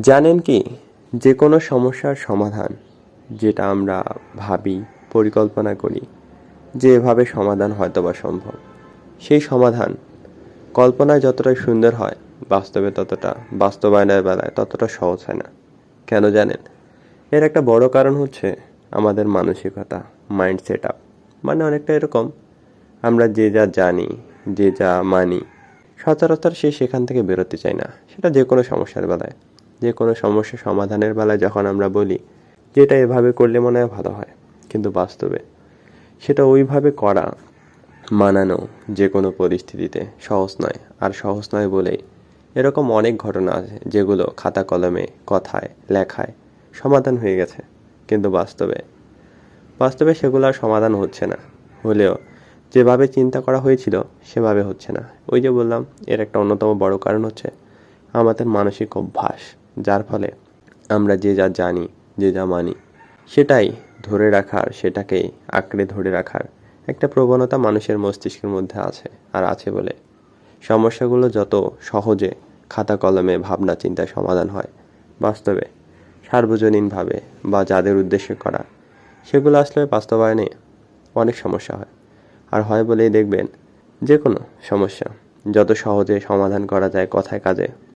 জানেন কি? যে কোনো সমস্যার সমাধান, যেটা আমরা ভাবি, পরিকল্পনা করি, যে এভাবে সমাধান হয়তো বা সম্ভব। সেই সমাধান কল্পনায় যতটা সুন্দর হয়, বাস্তবে ততটা, বাস্তবায়নের বেলায় ততটা সহজ হয় না। কেন জানেন? এর একটা বড় কারণ হচ্ছে আমাদের মানসিকতা, মাইন্ড সেট আপ মানে অনেকটা এরকম, আমরা যে যা জানি, যে যা মানি, সচরাচর সে সেখান থেকে বেরোতে চায় না। সেটা যে কোনো সমস্যার বেলায়। যে কোনো সমস্যা সমাধানের বেলায় যখন আমরা বলি যেটা এভাবে করলে মনে হয় ভালো হয়, কিন্তু বাস্তবে সেটা ওইভাবে করা, মানানো যে কোনো পরিস্থিতিতে সহজ নয়। আর সহজ নয় বলেই এরকম অনেক ঘটনা আছে যেগুলো খাতা কলমে, কথায়, লেখায় সমাধান হয়ে গেছে, কিন্তু বাস্তবে বাস্তবে সেগুলো আর সমাধান হচ্ছে না। হলেও যেভাবে চিন্তা করা হয়েছিল সেভাবে হচ্ছে না। ওই যে বললাম, এর একটা অন্যতম বড় কারণ হচ্ছে আমাদের মানসিক অভ্যাস। যার ফলে আমরা যে যা জানি, যে যা মানি, সেটাই ধরে রাখার সেটাকেই আঁকড়ে ধরে রাখার একটা প্রবণতা মানুষের মস্তিষ্কের মধ্যে আছে আর আছে বলে। সমস্যাগুলো যত সহজে খাতা কলমে ভাবনা চিন্তায় সমাধান হয়, বাস্তবে, সার্বজনীনভাবে বা যাদের উদ্দেশ্যে করা, সেগুলো আসলে বাস্তবায়নে অনেক সমস্যা হয়। আর হয় বলেই দেখবেন যে কোনো সমস্যা, যত সহজে সমাধান করা যায় কথায় কাজে